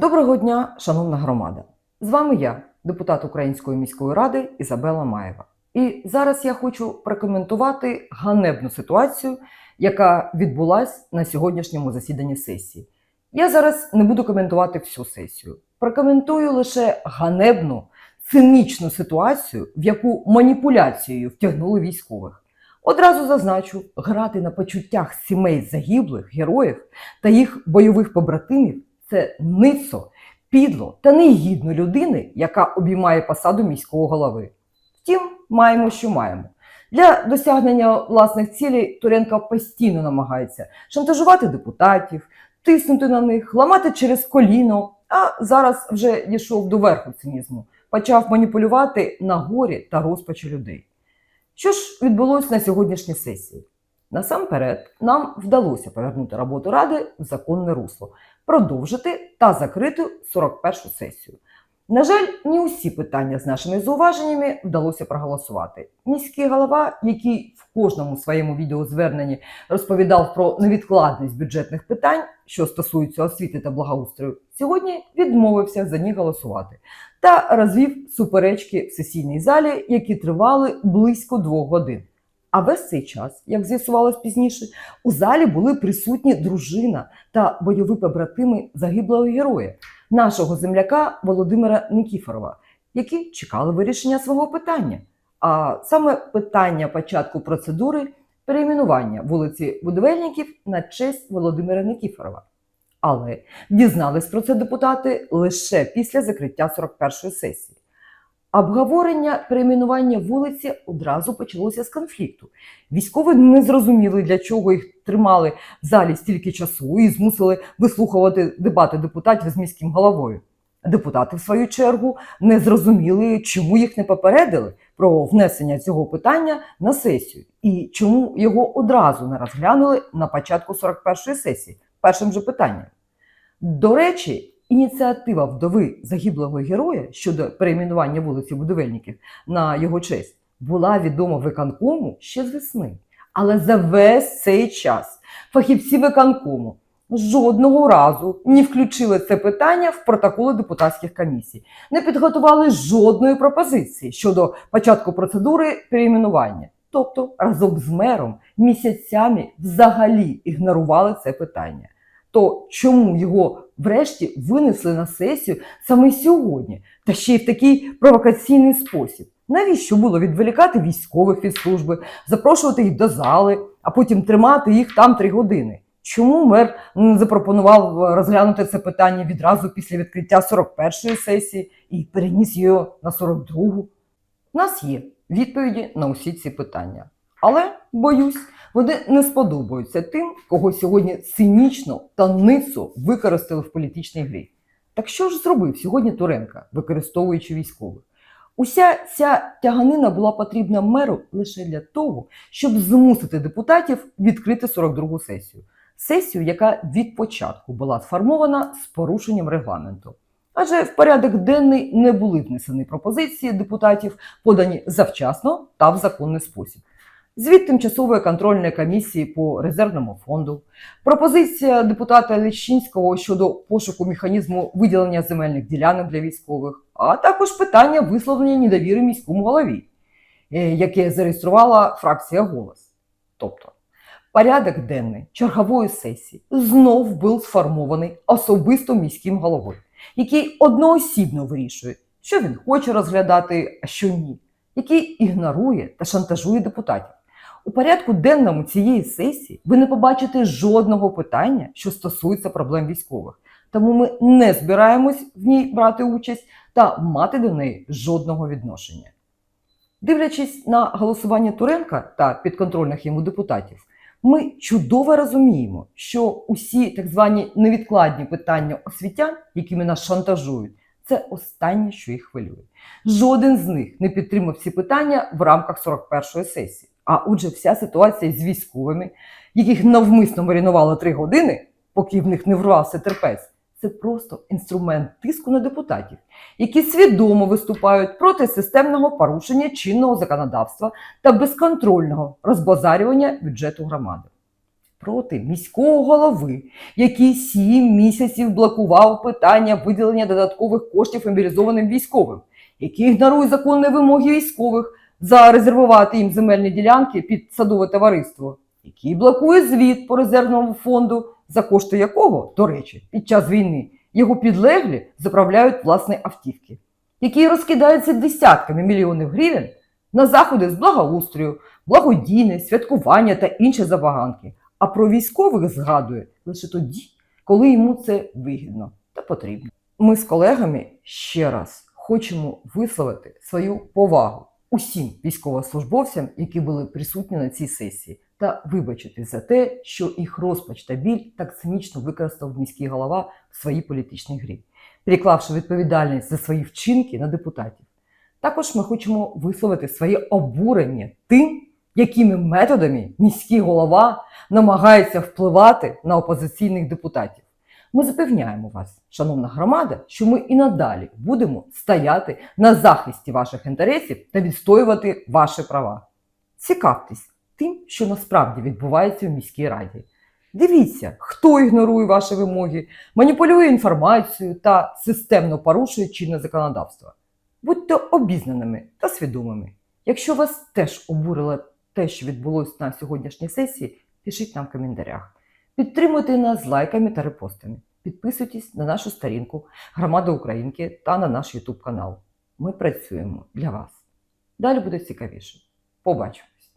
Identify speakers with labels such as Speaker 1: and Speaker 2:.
Speaker 1: Доброго дня, шановна громада! З вами я, депутат Української міської ради Ізабела Маєва. І зараз я хочу прокоментувати ганебну ситуацію, яка відбулась на сьогоднішньому засіданні сесії. Я зараз не буду коментувати всю сесію. Прокоментую лише ганебну, цинічну ситуацію, в яку маніпуляцією втягнули військових. Одразу зазначу, грати на почуттях сімей загиблих героїв та їх бойових побратимів це ницо, підло та негідно людини, яка обіймає посаду міського голови. Втім, маємо, що маємо. Для досягнення власних цілей Туренко постійно намагається шантажувати депутатів, тиснути на них, ламати через коліно, а зараз вже дійшов до верху цинізму, почав маніпулювати на горі та розпачі людей. Що ж відбулося на сьогоднішній сесії? Насамперед, нам вдалося повернути роботу Ради в законне русло, продовжити та закрити 41-шу сесію. На жаль, не усі питання з нашими зауваженнями вдалося проголосувати. Міський голова, який в кожному своєму відеозверненні розповідав про невідкладність бюджетних питань, що стосуються освіти та благоустрою, сьогодні відмовився за них голосувати та розвів суперечки в сесійній залі, які тривали близько двох годин. А весь цей час, як з'ясувалось пізніше, у залі були присутні дружина та бойові побратими загиблого героя, нашого земляка Володимира Никіфорова, які чекали вирішення свого питання. А саме питання початку процедури перейменування вулиці Будівельників на честь Володимира Никіфорова. Але дізнались про це депутати лише після закриття 41-ї сесії. Обговорення перейменування вулиці одразу почалося з конфлікту. Військові не зрозуміли, для чого їх тримали в залі стільки часу і змусили вислухувати дебати депутатів з міським головою. Депутати, в свою чергу, не зрозуміли, чому їх не попередили про внесення цього питання на сесію і чому його одразу не розглянули на початку 41-ї сесії першим же питанням. До речі, ініціатива вдови загиблого героя щодо перейменування вулиці Будівельників на його честь була відома виконкому ще з весни. Але за весь цей час фахівці виконкому жодного разу не включили це питання в протоколи депутатських комісій, не підготували жодної пропозиції щодо початку процедури перейменування. Тобто разом з мером місяцями взагалі ігнорували це питання. То чому його врешті винесли на сесію саме сьогодні, та ще й в такий провокаційний спосіб? Навіщо було відволікати військових від служби, запрошувати їх до зали, а потім тримати їх там три години? Чому мер не запропонував розглянути це питання відразу після відкриття 41-ї сесії і переніс її на 42-гу? У нас є відповіді на усі ці питання. Але, боюсь, вони не сподобаються тим, кого сьогодні цинічно та ницо використали в політичній грі. Так що ж зробив сьогодні Туренка, використовуючи військових? Уся ця тяганина була потрібна меру лише для того, щоб змусити депутатів відкрити 42-гу сесію. Сесію, яка від початку була сформована з порушенням регламенту. Адже в порядок денний не були внесені пропозиції депутатів, подані завчасно та в законний спосіб. Звіт тимчасової контрольної комісії по резервному фонду, пропозиція депутата Лещинського щодо пошуку механізму виділення земельних ділянок для військових, а також питання висловлення недовіри міському голові, е, яке зареєструвала фракція Голос. Тобто, порядок денний чергової сесії знов був сформований особисто міським головою, який одноосібно вирішує, що він хоче розглядати, а що ні, який ігнорує та шантажує депутатів. У порядку денному цієї сесії ви не побачите жодного питання, що стосується проблем військових. Тому ми не збираємось в ній брати участь та мати до неї жодного відношення. Дивлячись на голосування Туренка та підконтрольних йому депутатів, ми чудово розуміємо, що усі так звані невідкладні питання освітян, якими нас шантажують, це останнє, що їх хвилює. Жоден з них не підтримав ці питання в рамках 41-ї сесії. А отже, вся ситуація з військовими, яких навмисно марінували три години, поки в них не врвався терпець, це просто інструмент тиску на депутатів, які свідомо виступають проти системного порушення чинного законодавства та безконтрольного розбазарювання бюджету громади. проти міського голови, який сім місяців блокував питання виділення додаткових коштів мобілізованим військовим, який ігнорує законні вимоги військових зарезервувати їм земельні ділянки під садове товариство, який блокує звіт по резервному фонду, за кошти якого, до речі, під час війни його підлеглі заправляють власні автівки, який розкидається десятками мільйонів гривень на заходи з благоустрою, благодійне, святкування та інші забаганки, а про військових згадує лише тоді, коли йому це вигідно та потрібно. Ми з колегами ще раз хочемо висловити свою повагу усім військовослужбовцям, які були присутні на цій сесії, та вибачити за те, що їх розпач та біль так цинічно використав міський голова в своїй політичній грі, переклавши відповідальність за свої вчинки на депутатів. Також ми хочемо висловити своє обурення тим, якими методами міський голова намагається впливати на опозиційних депутатів. Ми запевняємо вас, шановна громада, що ми і надалі будемо стояти на захисті ваших інтересів та відстоювати ваші права. Цікавтесь тим, що насправді відбувається в міській раді. Дивіться, хто ігнорує ваші вимоги, маніпулює інформацією та системно порушує чинне законодавство. Будьте обізнаними та свідомими. Якщо вас теж обурило те, що відбулося на сьогоднішній сесії, пишіть нам в коментарях. Підтримуйте нас лайками та репостами. Підписуйтесь на нашу сторінку Громада Українки та на наш YouTube канал. Ми працюємо для вас. Далі буде цікавіше. Побачимось!